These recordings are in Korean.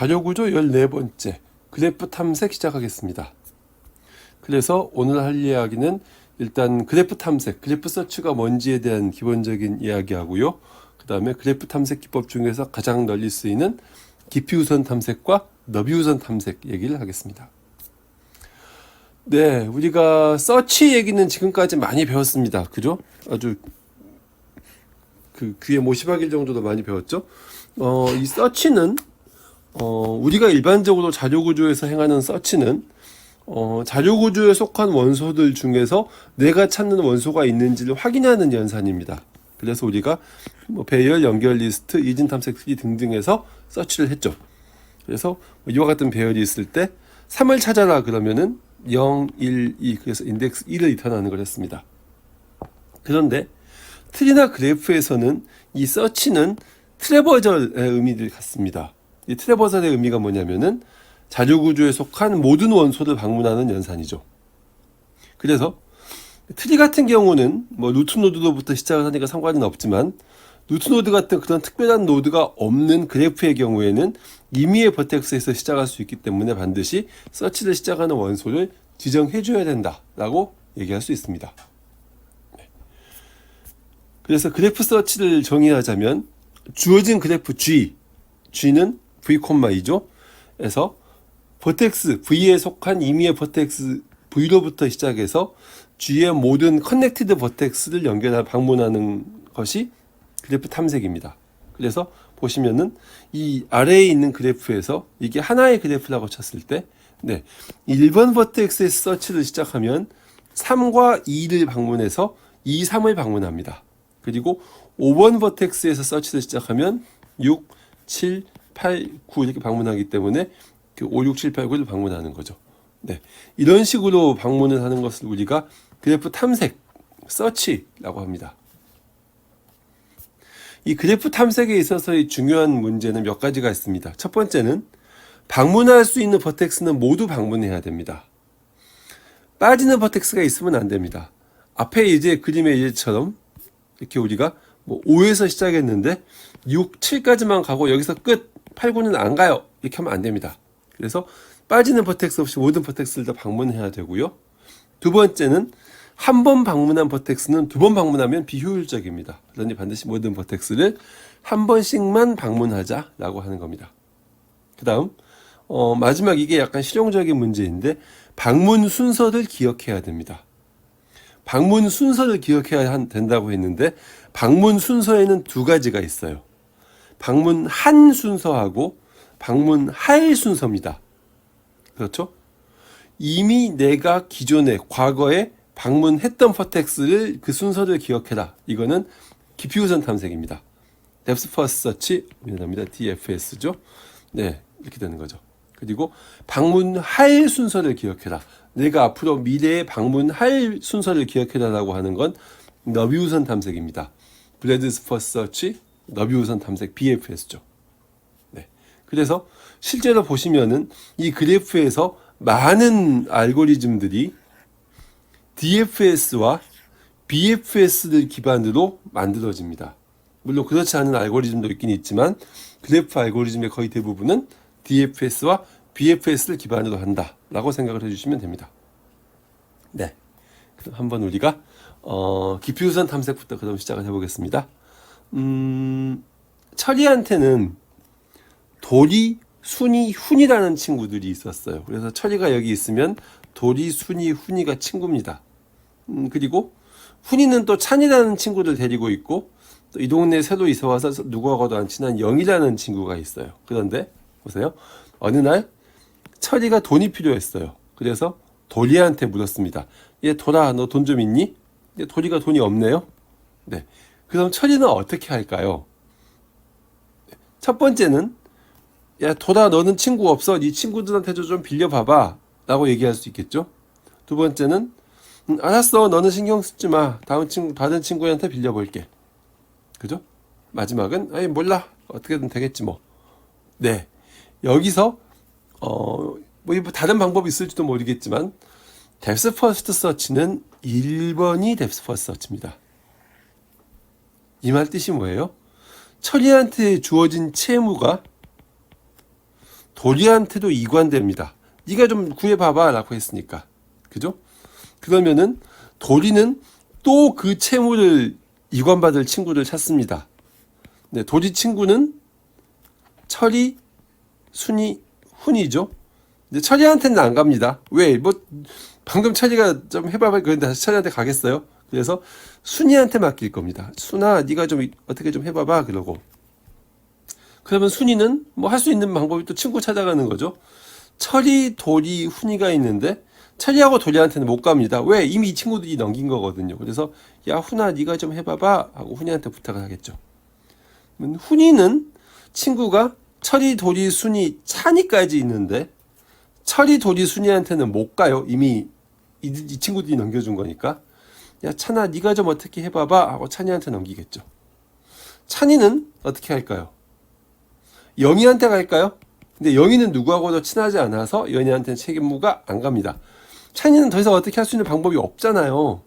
자료구조 14번째 그래프 탐색 시작하겠습니다. 그래서 오늘 할 이야기는 일단 그래프 탐색, 그래프 서치가 뭔지에 대한 기본적인 이야기하고요. 그 다음에 그래프 탐색 기법 중에서 가장 널리 쓰이는 깊이 우선 탐색과 너비 우선 탐색 얘기를 하겠습니다. 네, 우리가 서치 얘기는 지금까지 많이 배웠습니다. 그죠? 아주 그 귀에 못이 박일 정도로 많이 배웠죠. 어, 이 서치는 어, 우리가 일반적으로 자료 구조에서 행하는 서치는 어, 자료 구조에 속한 원소들 중에서 내가 찾는 원소가 있는지를 확인하는 연산입니다. 그래서 우리가 뭐 배열, 연결 리스트, 이진 탐색 트리 등등에서 서치를 했죠. 그래서 뭐 이와 같은 배열이 있을 때 3을 찾아라 그러면은 0, 1, 2 그래서 인덱스 1을 리턴하는 걸 했습니다. 그런데 트리나 그래프에서는 이 서치는 트레버절의 의미를 갖습니다. 이 트레버절의 의미가 뭐냐면은 자료 구조에 속한 모든 원소를 방문하는 연산이죠. 그래서 트리 같은 경우는 뭐 루트 노드로부터 시작을 하니까 상관은 없지만 루트 노드 같은 그런 특별한 노드가 없는 그래프의 경우에는 임의의 버텍스에서 시작할 수 있기 때문에 반드시 서치를 시작하는 원소를 지정해 줘야 된다라고 얘기할 수 있습니다. 네. 그래서 그래프 서치를 정의하자면 주어진 그래프 G, G는 V, 2죠. 에서 버텍스 V에 속한 임의의 버텍스 V로부터 시작해서 G의 모든 커넥티드 버텍스를 연결하 방문하는 것이 그래프 탐색입니다. 그래서 보시면은 이 아래에 있는 그래프에서 이게 하나의 그래프라고 쳤을 때 네. 1번 버텍스의 서치를 시작하면 3과 2를 방문해서 2, 3을 방문합니다. 그리고 5번 버텍스에서 서치를 시작하면 6, 7, 8, 9 이렇게 방문하기 때문에 그 5, 6, 7, 8, 9를 방문하는 거죠. 네. 이런 식으로 방문을 하는 것을 우리가 그래프 탐색, 서치라고 합니다. 이 그래프 탐색에 있어서의 중요한 문제는 몇 가지가 있습니다. 첫 번째는 방문할 수 있는 버텍스는 모두 방문해야 됩니다. 빠지는 버텍스가 있으면 안 됩니다. 앞에 이제 그림의 예처럼 이렇게 우리가 뭐 5에서 시작했는데 6, 7까지만 가고 여기서 끝, 8, 9는 안 가요. 이렇게 하면 안 됩니다. 그래서 빠지는 버텍스 없이 모든 버텍스를 다 방문해야 되고요. 두 번째는 한 번 방문한 버텍스는 두 번 방문하면 비효율적입니다. 그러니 반드시 모든 버텍스를 한 번씩만 방문하자라고 하는 겁니다. 그 다음, 어, 마지막 이게 약간 실용적인 문제인데, 방문 순서를 기억해야 됩니다. 방문 순서를 기억해야 한- 된다고 했는데, 방문 순서에는 두 가지가 있어요. 방문한 순서하고 방문할 순서입니다. 그렇죠? 이미 내가 기존에 과거에 방문했던 퍼텍스를 그 순서를 기억해라. 이거는 깊이 우선 탐색입니다. Depth First Search 미안합니다. DFS죠. 네, 이렇게 되는 거죠. 그리고 방문할 순서를 기억해라. 내가 앞으로 미래에 방문할 순서를 기억해라라고 하는 건 너비 우선 탐색입니다. Breadth First Search, 너비 우선 탐색 BFS죠. 네. 그래서 실제로 보시면은 이 그래프에서 많은 알고리즘들이 DFS와 BFS를 기반으로 만들어집니다. 물론 그렇지 않은 알고리즘도 있긴 있지만 그래프 알고리즘의 거의 대부분은 DFS와 BFS를 기반으로 한다라고 생각을 해주시면 됩니다. 네, 그럼 한번 우리가 어, 깊이 우선 탐색부터 그럼 시작을 해보겠습니다. 음, 철이한테는 도리, 순이, 훈이라는 친구들이 있었어요. 그래서 철이가 여기 있으면 도리, 순이, 훈이가 친구입니다. 음, 그리고 훈이는 또 찬이라는 친구를 데리고 있고 또 이 동네에 새로 이사 와서 누구하고도 안 친한 영이라는 친구가 있어요. 그런데 보세요. 어느 날 철이가 돈이 필요했어요. 그래서 도리한테 물었습니다. 얘 돌아, 너돈 좀 있니? 근데 도리가 돈이 없네요. 네. 그럼 철이는 어떻게 할까요? 첫 번째는 야 돌아 너는 친구 없어. 네 친구들한테도 좀 빌려봐봐. 라고 얘기할 수 있겠죠? 두 번째는 음, 알았어. 너는 신경 쓰지 마. 다음 친구 다른 친구한테 빌려볼게. 그죠? 마지막은 아이 몰라. 어떻게든 되겠지 뭐네. 여기서 어뭐 다른 방법이 있을지도 모르겠지만 뎁스 퍼스트 서치는 1번이 뎁스 퍼스트 서치입니다 이 말 뜻이 뭐예요? 철이한테 주어진 채무가 도리한테도 이관됩니다. 네가 좀 구해봐봐라고 했으니까 그죠? 그러면은 도리는 또 그 채무를 이관받을 친구를 찾습니다. 네, 도리 친구는 철이, 순이, 훈이죠. 근데 철이한테는 안 갑니다. 왜? 뭐 방금 철이가 좀 해봐봐 그런데 다시 철이한테 가겠어요? 그래서 순이한테 맡길 겁니다. 순아, 네가 좀 어떻게 좀 해봐봐 그러고. 그러면 순이는 뭐 할 수 있는 방법이 또 친구 찾아가는 거죠. 철이, 도리, 훈이가 있는데 철이하고 도리한테는 못 갑니다. 왜? 이미 이 친구들이 넘긴 거거든요. 그래서 야 훈아 네가 좀 해봐봐 하고 훈이한테 부탁을 하겠죠. 훈이는 친구가 철이, 도리, 순이, 찬이까지 있는데 철이, 도리, 순이한테는 못 가요. 이미 이, 이 친구들이 넘겨준 거니까. 야 찬아 네가 좀 어떻게 해봐봐 하고 찬이한테 넘기겠죠. 찬이는 어떻게 할까요? 영희한테 갈까요? 근데 영희는 누구하고도 친하지 않아서 연희한테는 책임무가 안 갑니다. 찬이는 더 이상 어떻게 할 수 있는 방법이 없잖아요.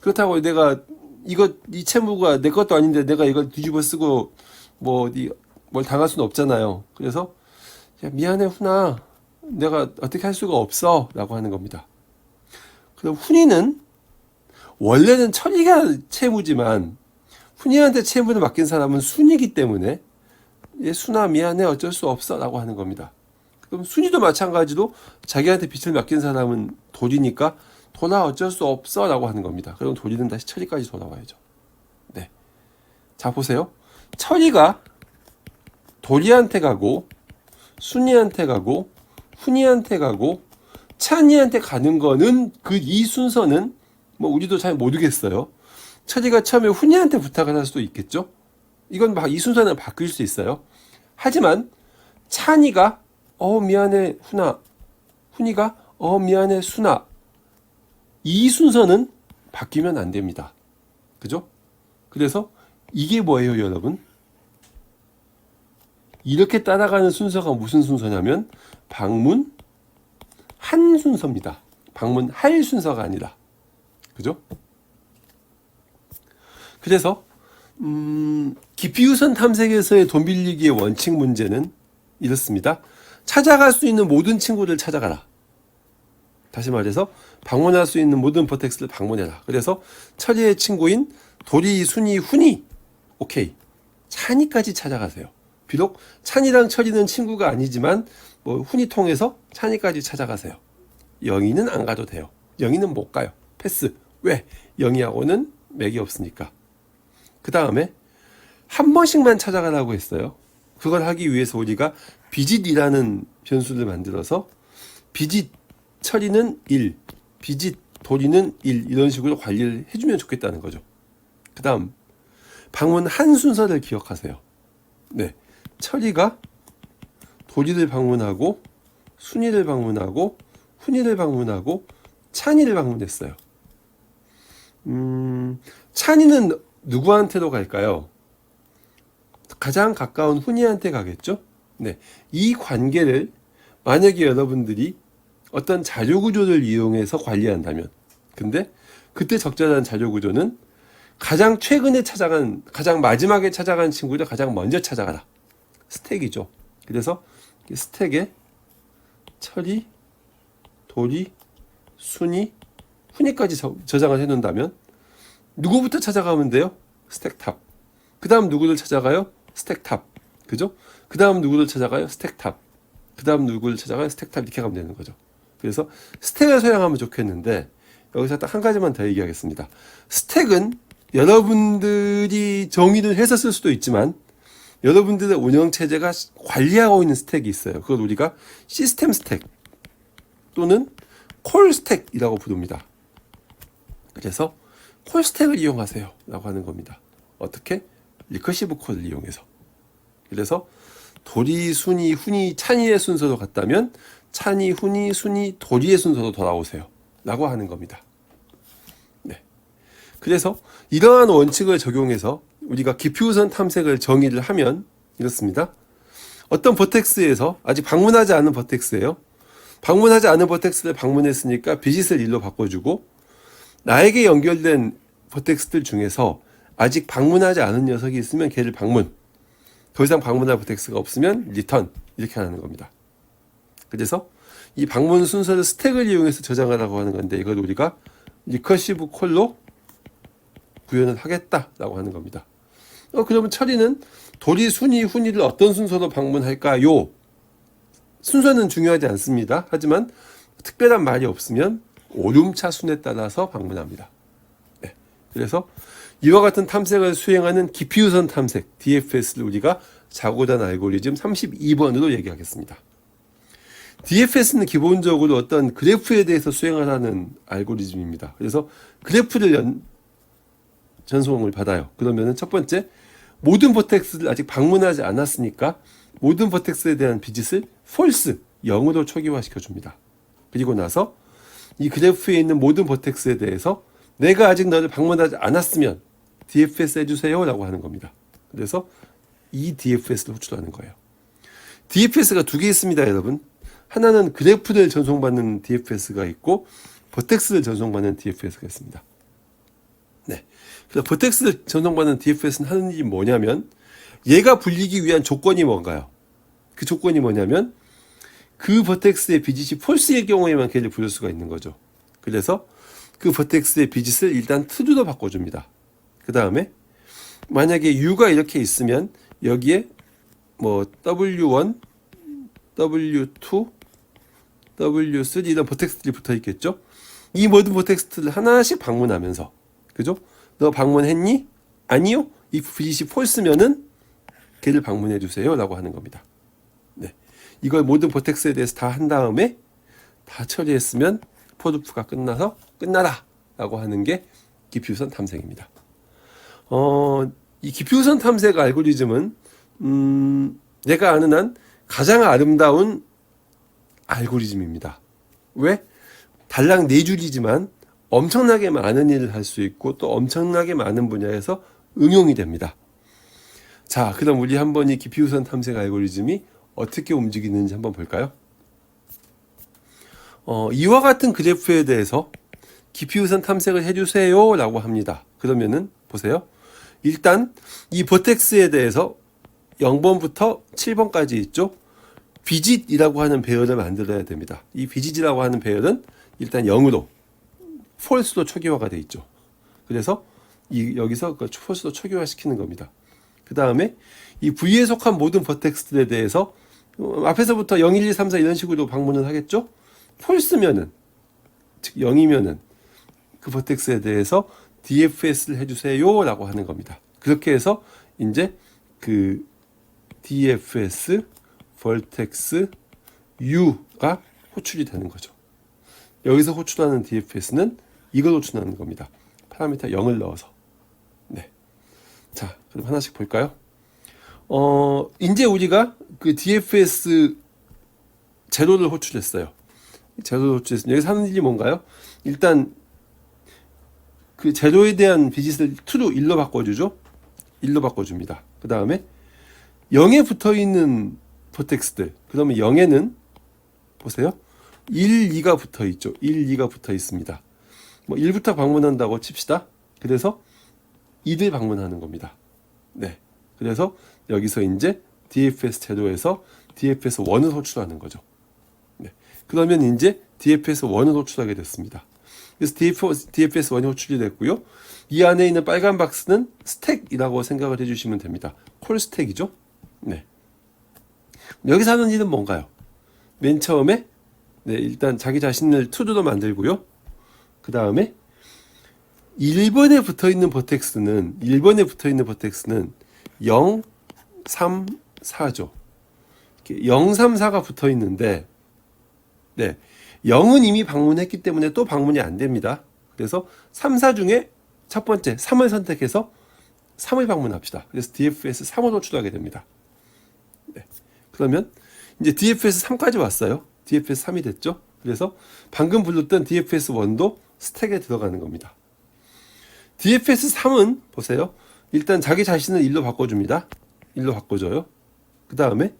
그렇다고 내가 이거 이 채무가 내 것도 아닌데 내가 이걸 뒤집어 쓰고 뭐 어디 뭘 당할 수는 없잖아요. 그래서 야, 미안해 훈아 내가 어떻게 할 수가 없어라고 하는 겁니다. 그럼 훈이는 원래는 철이가 채무지만 훈이한테 채무를 맡긴 사람은 순이기 때문에 얘 순아 미안해 어쩔 수 없어라고 하는 겁니다. 그럼 순이도 마찬가지로 자기한테 빚을 맡긴 사람은 도리니까 도나 어쩔 수 없어라고 하는 겁니다. 그럼 도리는 다시 철이까지 돌아와야죠. 네. 자 보세요. 철이가 도리한테 가고 순이한테 가고 훈이한테 가고 찬이한테 가는 거는 그 이 순서는 뭐 우리도 잘 모르겠어요. 철이가 처음에 훈이한테 부탁을 할 수도 있겠죠. 이건 막 이 순서는 바뀔 수 있어요. 하지만 찬이가 어 미안해 훈아 훈이가 어 미안해 순아 이 순서는 바뀌면 안 됩니다. 그죠? 그래서 이게 뭐예요, 여러분? 이렇게 따라가는 순서가 무슨 순서냐면 방문 한 순서입니다. 방문 할 순서가 아니라. 그죠? 그래서 음, 기피우선 탐색에서의 돈 빌리기의 원칙 문제는 이렇습니다. 찾아갈 수 있는 모든 친구를 찾아가라. 다시 말해서 방문할 수 있는 모든 버텍스를 방문해라. 그래서 철이의 친구인 도리, 순이, 훈이 오케이. 찬이까지 찾아가세요. 비록 찬이랑 철이는 친구가 아니지만 뭐 훈이 통해서 찬이까지 찾아가세요. 영희는 안 가도 돼요. 영희는 못 가요. 패스. 왜? 영희하고는 맥이 없으니까. 그 다음에 한 번씩만 찾아가라고 했어요. 그걸 하기 위해서 우리가 비짓이라는 변수를 만들어서 비짓 처리는 1, 비짓 도리는 1 이런 식으로 관리를 해주면 좋겠다는 거죠. 그 다음 방문 한 순서를 기억하세요. 네, 처리가 도리를 방문하고 순이를 방문하고 훈이를 방문하고 찬이를 방문했어요. 음, 찬이는 누구한테로 갈까요? 가장 가까운 훈이한테 가겠죠? 네. 이 관계를 만약에 여러분들이 어떤 자료 구조를 이용해서 관리한다면, 근데 그때 적절한 자료 구조는 가장 최근에 찾아간, 가장 마지막에 찾아간 친구를 가장 먼저 찾아가라. 스택이죠. 그래서 이 스택에 철이, 돌이, 순이, 훈이까지 저, 저장을 해 놓는다면 누구부터 찾아가면 돼요? 스택 탑. 그 다음 누구를 찾아가요? 스택 탑. 그죠? 그 다음 누구를 찾아가요? 스택 탑. 그 다음 누구를 찾아가요? 스택 탑. 이렇게 가면 되는 거죠. 그래서 스택을 사용하면 좋겠는데, 여기서 딱 한 가지만 더 얘기하겠습니다. 스택은 여러분들이 정의를 해서 쓸 수도 있지만, 여러분들의 운영 체제가 관리하고 있는 스택이 있어요. 그걸 우리가 시스템 스택 또는 콜 스택이라고 부릅니다. 그래서 콜 스택을 이용하세요. 라고 하는 겁니다. 어떻게? 리커시브 콜을 이용해서. 그래서 도리, 순이, 훈이, 찬이의 순서로 갔다면 찬이, 훈이, 순이, 도리의 순서로 돌아오세요. 라고 하는 겁니다. 네. 그래서 이러한 원칙을 적용해서 우리가 기피우선 탐색을 정의를 하면 이렇습니다. 어떤 버텍스에서 아직 방문하지 않은 버텍스예요. 방문하지 않은 버텍스를 방문했으니까 비짓을 일로 바꿔주고 나에게 연결된 버텍스들 중에서 아직 방문하지 않은 녀석이 있으면 걔를 방문. 더 이상 방문할 버텍스가 없으면 리턴. 이렇게 하는 겁니다. 그래서 이 방문 순서를 스택을 이용해서 저장하라고 하는 건데 이걸 우리가 리커시브 콜로 구현을 하겠다라고 하는 겁니다. 어, 그러면 처리는 도리, 순위, 훈위를 어떤 순서로 방문할까요? 순서는 중요하지 않습니다. 하지만 특별한 말이 없으면 오름차 순에 따라서 방문합니다. 네. 그래서 이와 같은 탐색을 수행하는 깊이우선 탐색 DFS를 우리가 자고단 알고리즘 32번으로 얘기하겠습니다. DFS는 기본적으로 어떤 그래프에 대해서 수행하라는 알고리즘입니다. 그래서 그래프를 연, 전송을 받아요. 그러면은 첫 번째 모든 버텍스를 아직 방문하지 않았으니까 모든 버텍스에 대한 비짓을 false 0으로 초기화시켜 줍니다. 그리고 나서 이 그래프에 있는 모든 버텍스에 대해서 내가 아직 너를 방문하지 않았으면 DFS 해주세요라고 하는 겁니다. 그래서 이 DFS를 호출하는 거예요. DFS가 두 개 있습니다, 여러분. 하나는 그래프를 전송받는 DFS가 있고 버텍스를 전송받는 DFS가 있습니다. 네. 그래서 버텍스를 전송받는 DFS는 하는 일이 뭐냐면 얘가 불리기 위한 조건이 뭔가요? 그 조건이 뭐냐면 그 버텍스의 비짓이 폴스일 경우에만 걔를 부를 수가 있는 거죠. 그래서 그 버텍스의 비짓을 일단 true로 바꿔줍니다. 그 다음에 만약에 u가 이렇게 있으면 여기에 뭐 w1, w2, w3 이런 버텍스들이 붙어 있겠죠. 이 모든 버텍스트를 하나씩 방문하면서 그죠? 너 방문했니? 아니요. 이 비짓이 폴스면은 걔를 방문해 주세요라고 하는 겁니다. 네. 이걸 모든 버텍스에 대해서 다 한 다음에 다 처리했으면 포르프가 끝나서 끝나라라고 하는 게 기피우선 탐색입니다. 어, 이 기피우선 탐색 알고리즘은 음, 내가 아는 한 가장 아름다운 알고리즘입니다. 왜? 달랑 네 줄이지만 엄청나게 많은 일을 할 수 있고 또 엄청나게 많은 분야에서 응용이 됩니다. 자, 그럼 우리 한번 이 기피우선 탐색 알고리즘이 어떻게 움직이는지 한번 볼까요? 어, 이와 같은 그래프에 대해서 기피우선 탐색을 해주세요 라고 합니다. 그러면은 보세요. 일단 이 버텍스에 대해서 0번부터 7번까지 있죠. 비짓이라고 하는 배열을 만들어야 됩니다. 이 비짓이라고 하는 배열은 일단 0으로 폴스로 초기화가 돼 있죠. 그래서 이 여기서 그 폴스로 초기화 시키는 겁니다. 그 다음에 이 V에 속한 모든 버텍스들에 대해서 어, 앞에서부터 0, 1, 2, 3, 4 이런 식으로 방문을 하겠죠. 폴스면은 즉 0이면은 그 버텍스에 대해서 DFS를 해주세요 라고 하는 겁니다. 그렇게 해서 이제 그 DFS vertex U가 호출이 되는 거죠. 여기서 호출하는 DFS는 이걸 호출하는 겁니다. 파라미터 0을 넣어서. 네. 자, 그럼 하나씩 볼까요? 어, 이제 우리가 그 DFS 제로를 호출했어요. 제로를 호출했습니다. 여기서 하는 일이 뭔가요? 일단 그 제로에 대한 비짓을 true 1로 바꿔주죠. 1로 바꿔줍니다. 그 다음에 0에 붙어 있는 버텍스들. 그러면 0에는 보세요. 1, 2가 붙어 있죠. 1, 2가 붙어 있습니다. 뭐 1부터 방문한다고 칩시다. 그래서 2를 방문하는 겁니다. 네. 그래서 여기서 이제 DFS 제도에서 DFS 1을 호출하는 거죠. 네. 그러면 이제 DFS 1을 호출하게 됐습니다. 그래서 DFS 1이 호출이 됐고요. 이 안에 있는 빨간 박스는 스택이라고 생각을 해주시면 됩니다. 콜 스택이죠. 네. 여기서 하는 일은 뭔가요? 맨 처음에 네, 일단 자기 자신을 투두로 만들고요. 그 다음에 1번에 붙어 있는 버텍스는 1번에 붙어 있는 버텍스는 0, 3, 4죠. 0, 3, 4가 붙어 있는데 네. 0은 이미 방문했기 때문에 또 방문이 안 됩니다. 그래서 3, 4 중에 첫 번째 3을 선택해서 3을 방문합시다. 그래서 DFS 3을 호출하게 됩니다. 네. 그러면 이제 DFS 3까지 왔어요. DFS 3이 됐죠. 그래서 방금 불렀던 DFS 1도 스택에 들어가는 겁니다. DFS 3은 보세요. 일단 자기 자신을 1로 바꿔줍니다. 1로 바꿔줘요. 그 다음에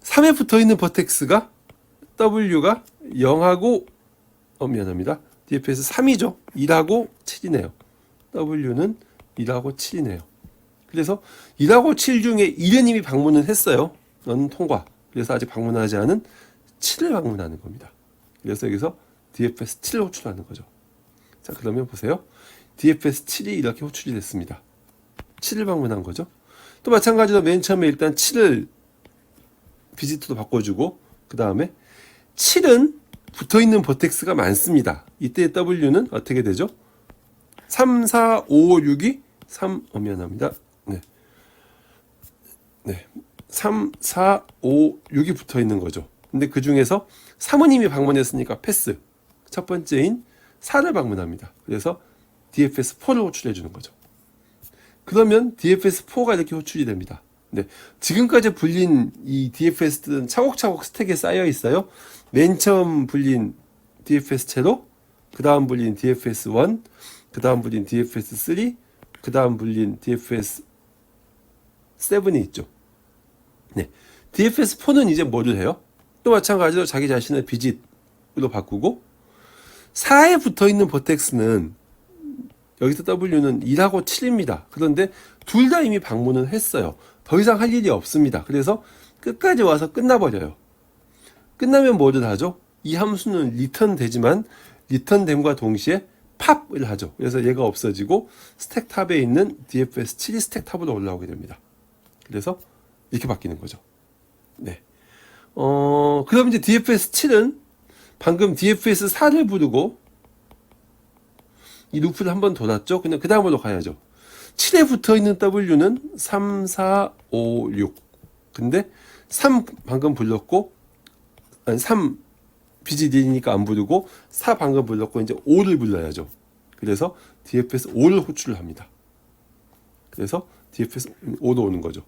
3에 붙어 있는 버텍스가 W가 0하고 어 미안합니다. DFS 3이죠. 1하고 7이네요. W는 1하고 7이네요. 그래서 1하고 7 중에 1은 이미 방문을 했어요. 너는 통과. 그래서 아직 방문하지 않은 7을 방문하는 겁니다. 그래서 여기서 DFS 7을 호출하는 거죠. 자, 그러면 보세요. DFS 7이 이렇게 호출이 됐습니다. 7을 방문한 거죠. 또 마찬가지로 맨 처음에 일단 7을 비지트로 바꿔주고 그 다음에 7은 붙어있는 버텍스가 많습니다. 이때 W는 어떻게 되죠? 3, 4, 5, 6이 3, 어, 미안합니다. 네. 네. 3, 4, 5, 6이 붙어 있는 거죠. 근데 그 중에서 사모님이 방문했으니까 패스. 첫 번째인 4를 방문합니다. 그래서 DFS 4를 호출해 주는 거죠. 그러면 DFS 4가 이렇게 호출이 됩니다. 네. 지금까지 불린 이 DFS들은 차곡차곡 스택에 쌓여 있어요. 맨 처음 불린 DFS 채로, 그 다음 불린 DFS 1, 그 다음 불린 DFS 3, 그 다음 불린 DFS 7이 있죠. 네. DFS 4는 이제 뭐를 해요? 또 마찬가지로 자기 자신을 비짓으로 바꾸고 4에 붙어 있는 버텍스는 여기서 W는 1하고 7입니다. 그런데 둘 다 이미 방문을 했어요. 더 이상 할 일이 없습니다. 그래서 끝까지 와서 끝나버려요. 끝나면 뭐를 하죠? 이 함수는 리턴 되지만 리턴됨과 동시에 팝을 하죠. 그래서 얘가 없어지고 스택 탑에 있는 DFS 7이 스택 탑으로 올라오게 됩니다. 그래서 이렇게 바뀌는 거죠. 네. 어, 그럼 이제 DFS 7은 방금 DFS 4를 부르고 이 루프를 한 번 돌았죠. 그냥 그 다음으로 가야죠. 7에 붙어 있는 W는 3, 4, 5, 6. 근데 3 방금 불렀고, 아니 3 BGD니까 안 부르고, 4 방금 불렀고, 이제 5를 불러야죠. 그래서 DFS 5를 호출을 합니다. 그래서 DFS 5로 오는 거죠.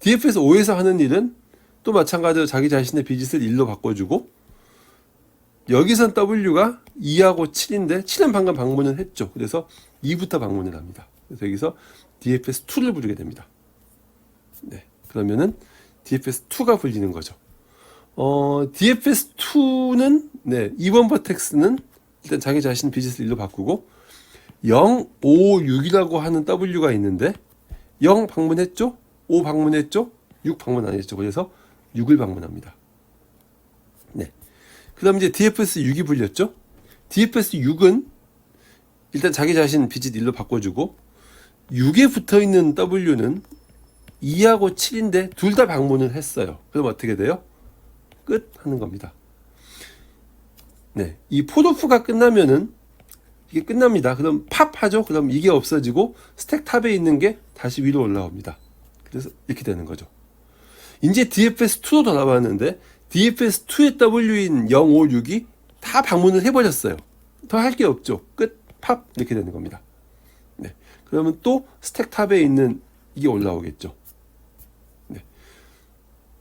DFS 5에서 하는 일은 또 마찬가지로 자기 자신의 비짓을 1로 바꿔주고, 여기선 W가 2하고 7인데 7은 방금 방문을 했죠. 그래서 2부터 방문을 합니다. 그래서 여기서 DFS 2를 부르게 됩니다. 네. 그러면은 DFS 2가 불리는 거죠. 어, DFS 2는 네, 2번 버텍스는 일단 자기 자신 비짓을 1로 바꾸고 0, 5, 6이라고 하는 W가 있는데 0 방문했죠? 5 방문했죠? 6 방문 안 했죠. 그래서 6을 방문합니다. 네. 그 다음 이제 DFS 6이 불렸죠? DFS 6은 일단 자기 자신 비짓 1로 바꿔주고 6에 붙어 있는 W는 2하고 7인데 둘 다 방문을 했어요. 그럼 어떻게 돼요? 끝 하는 겁니다. 네. 이 포도프가 끝나면은 이게 끝납니다. 그럼 팝 하죠? 그럼 이게 없어지고 스택 탑에 있는 게 다시 위로 올라옵니다. 그래서 이렇게 되는 거죠. 이제 DFS2로 돌아왔는데 DFS2의 W인 0, 5, 6이 다 방문을 해버렸어요. 더 할 게 없죠. 끝, 팝 이렇게 되는 겁니다. 네. 그러면 또 스택 탑에 있는 이게 올라오겠죠. 네.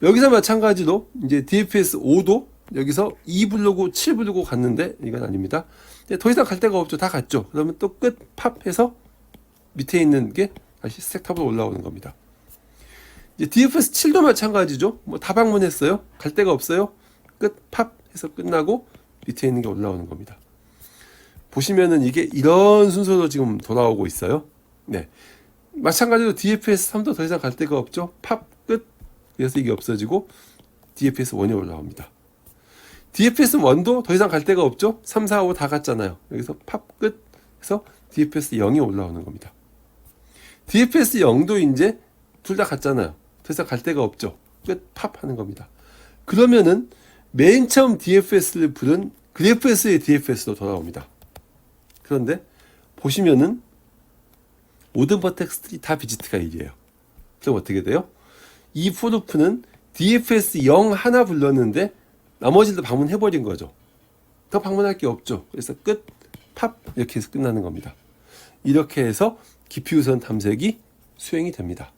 여기서 마찬가지로 이제 DFS 5도 여기서 2 부르고 7 부르고 갔는데 이건 아닙니다. 이제 더 이상 갈 데가 없죠. 다 갔죠. 그러면 또 끝 팝 해서 밑에 있는 게 다시 스택 탑으로 올라오는 겁니다. 이제 DFS 7도 마찬가지죠. 뭐 다 방문했어요. 갈 데가 없어요. 끝 팝 해서 끝나고 밑에 있는 게 올라오는 겁니다. 보시면은 이게 이런 순서로 지금 돌아오고 있어요. 네. 마찬가지로 DFS 3도 더 이상 갈 데가 없죠. 팝 끝. 그래서 이게 없어지고 DFS 1이 올라옵니다. DFS 1도 더 이상 갈 데가 없죠. 3, 4, 5 다 갔잖아요. 여기서 팝 끝. 해서 DFS 0이 올라오는 겁니다. DFS 0도 이제 둘 다 갔잖아요. 더 이상 갈 데가 없죠. 끝 팝 하는 겁니다. 그러면은 맨 처음 DFS를 부른 그래프S의 DFS로 돌아옵니다. 그런데 보시면은 모든 버텍스들이 다 비지트가 1이에요. 그럼 어떻게 돼요? 이 포르프는 DFS 0 하나 불렀는데 나머지도 방문해버린 거죠. 더 방문할 게 없죠. 그래서 끝, 팝 이렇게 해서 끝나는 겁니다. 이렇게 해서 기피우선 탐색이 수행이 됩니다.